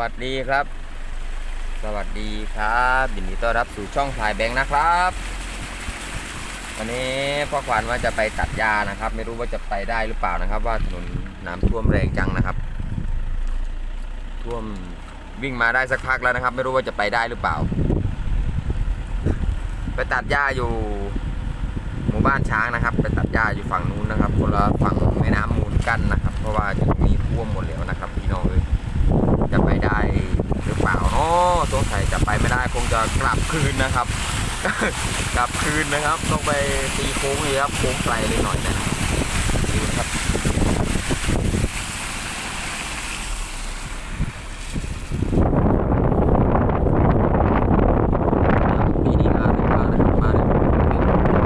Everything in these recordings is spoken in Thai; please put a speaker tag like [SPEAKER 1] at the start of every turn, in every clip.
[SPEAKER 1] วัสดีครับ สวัสดีครับยินดีต้อนรับสู่ช่องพลายแบงค์นะครับ วันนี้พ่อขวัญว่าจะไปตัดหญ้านะครับ ไม่รู้ว่าจะไปได้หรือเปล่านะครับ ว่าถนนน้ำท่วมแรงจังนะครับ ท่วมวิ่งมาได้สักพักแล้วนะครับ ไม่รู้ว่าจะไปได้หรือเปล่า ไปตัดหญ้าอยู่หมู่บ้านช้างนะครับ ไปตัดหญ้าอยู่ฝั่งนู้นนะครับคนละฝั่งแม่น้ำมูลกั้นนะครับ เพราะว่าจุดนี้ท่วมหมดแล้วนะครับพี่น้องเอ้ย จะไปได้หรือเปล่าเนาะสงสัยจะไปไม่ได้คงจะกลับคืนนะครับ กลับคืนนะครับ ต้องไปตีโค้งเลยครับโค้งไกลเลยหน่อยนะดูนะครับ ปีนี้มาถึงมานะครับมาเนี่ย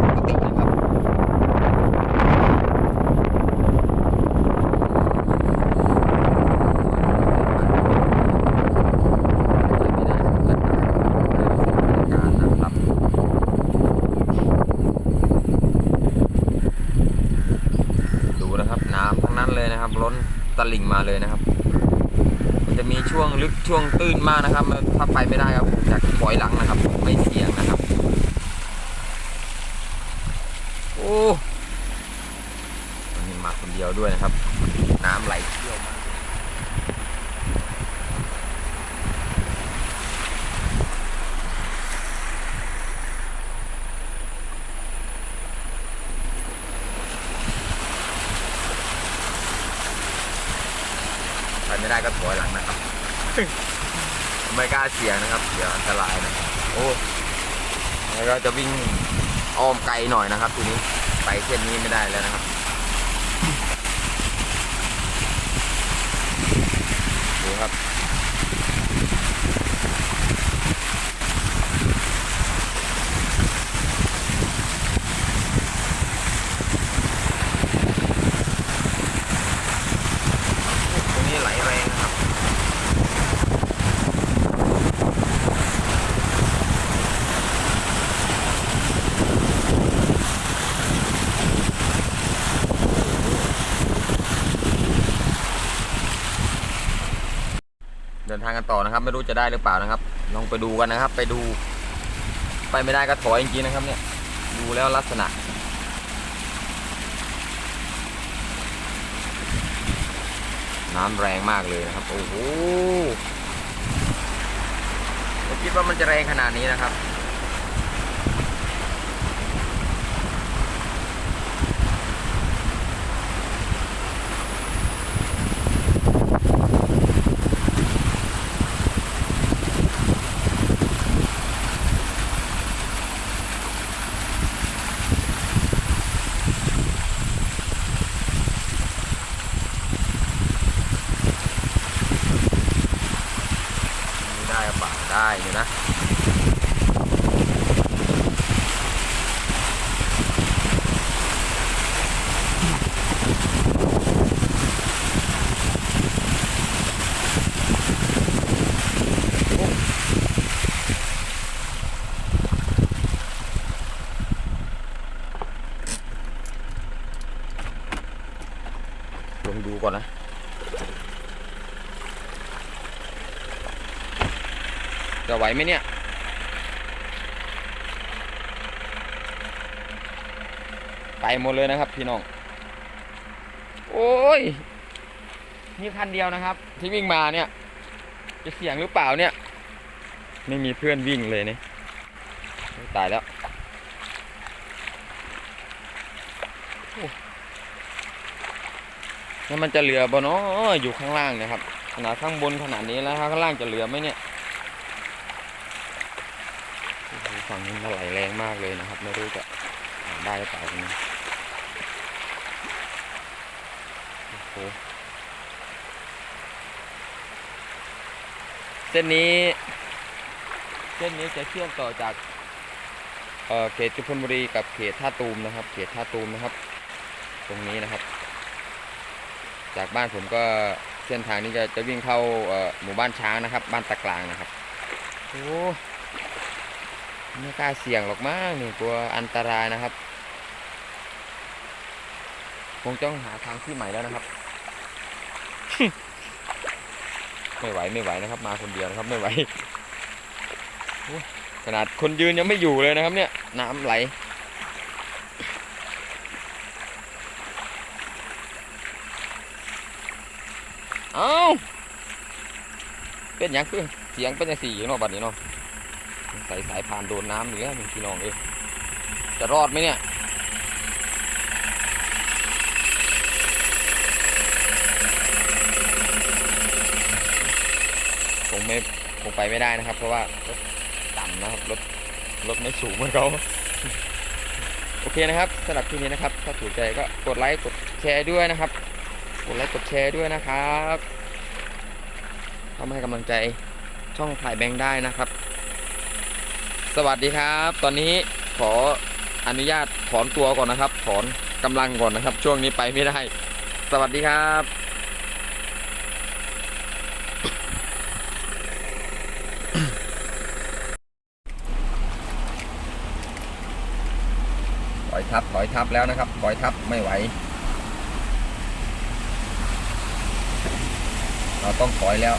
[SPEAKER 1] ปกตินะครับไม่ได้ครับจะตายการนะครับ ดูนะครับน้ำทั้ง นะครับ ล้นตลิ่งมาเลยนะครับ มันจะมีช่วงลึกช่วงตื้นมากนะครับถ้าไปไม่ได้ครับผมจะถอยหลังนะครับ ไม่เสี่ยงนะครับ โอ้มันมีมาคนเดียวด้วยนะครับ น้ำไหลเชี่ยวมาก ไปไม่ได้ก็ถอยหลังนะครับ ไม่กล้าเสี่ยงนะครับเดี๋ยวอันตรายนะครับโอ้แล้วก็จะวิ่งอ้อมไกลหน่อยนะครับ ทีนี้ไปเส้นนี้ไม่ได้แล้วนะครับดูครับ ตรงนี้ไหลแรงนะครับ เดินทางกันต่อนะครับ ไม่รู้จะได้หรือเปล่านะครับ ลองไปดูกันนะครับ ไปดู ไปไม่ได้ก็ถอยจริงๆนะครับเนี่ย ดูแล้วลักษณะน้ำแรงมากเลยนะครับ โอ้โหไม่คิดว่ามันจะแรงขนาดนี้นะครับ ไม่ได้หรือเปล่าได้อยู่นะ ลองดูก่อนนะ จะไหวไหมเนี่ย ไปหมดเลยนะครับพี่น้อง โอ้ย นี่คันเดียวนะครับ ที่วิ่งมาเนี่ย จะเสี่ยงหรือเปล่าเนี่ย ไม่มีเพื่อนวิ่งเลยเนี่ยตายแล้วโอ้แล้วมันจะเหลือบ่เนาะอยู่ข้างล่างเนะครับขนาดข้างบนขนาดนี้แล้วข้างล่างจะเหลือไหมเนี่ย โอ้โห ฝั่งนี้มันไหลแรงมากเลยนะครับ ไม่รู้จะผ่านได้หรือเปล่าตรงนี้โอ้โหเส้นนี้ เส้นนี้จะเชื่อมต่อจากเเขตจุพลบุรีกับเขตท่าตูมนะครับ เขตท่าตูมนะครับ ตรงนี้นะครับ จากบ้านผมก็เส้นทางนี้จะจะวิ่งเข้าหมู่บ้านช้างนะครับ บ้านตะกลางนะครับโอ้ ไม่กล้าเสี่ยงหรอกมั้งนี่กลัวอันตรายนะครับคงต้องหาทางที่ใหม่แล้วนะครับ ไม่ไหวไม่ไหวนะครับ มาคนเดียวนะครับไม่ไหวขนาดคนยืนยังไม่อยู่เลยนะครับเนี่ย น้ำไหลเอาเป็นอย่างคือเสียงเป็นอย่างสี่อยู่เนาะบัดนี้เนาะ ใส่สายพานโดนน้ำอีกแล้วมึงพี่น้องเอ้ยจะรอดไหมเนี่ยคงไม่คงไปไม่ได้นะครับ เพราะว่ารถต่ำนะครับรถรถไม่สูงเหมือนเขาโอเคนะครับสำหรับที่นี้นะครับ ถ้าถูกใจก็กดไลค์กดแชร์ด้วยนะครับ กดไลค์กดแชร์ด้วยนะครับทำให้กำลังใจช่องถ่ายแบงค์ได้นะครับ สวัสดีครับ ตอนนี้ขออนุญาตถอนตัวก่อนนะครับ ถอนกำลังก่อนนะครับ ช่วงนี้ไปไม่ได้ สวัสดีครับถอยทับถอยทับแล้วนะครับถอยทับไม่ไหว เราต้องถอยแล้ว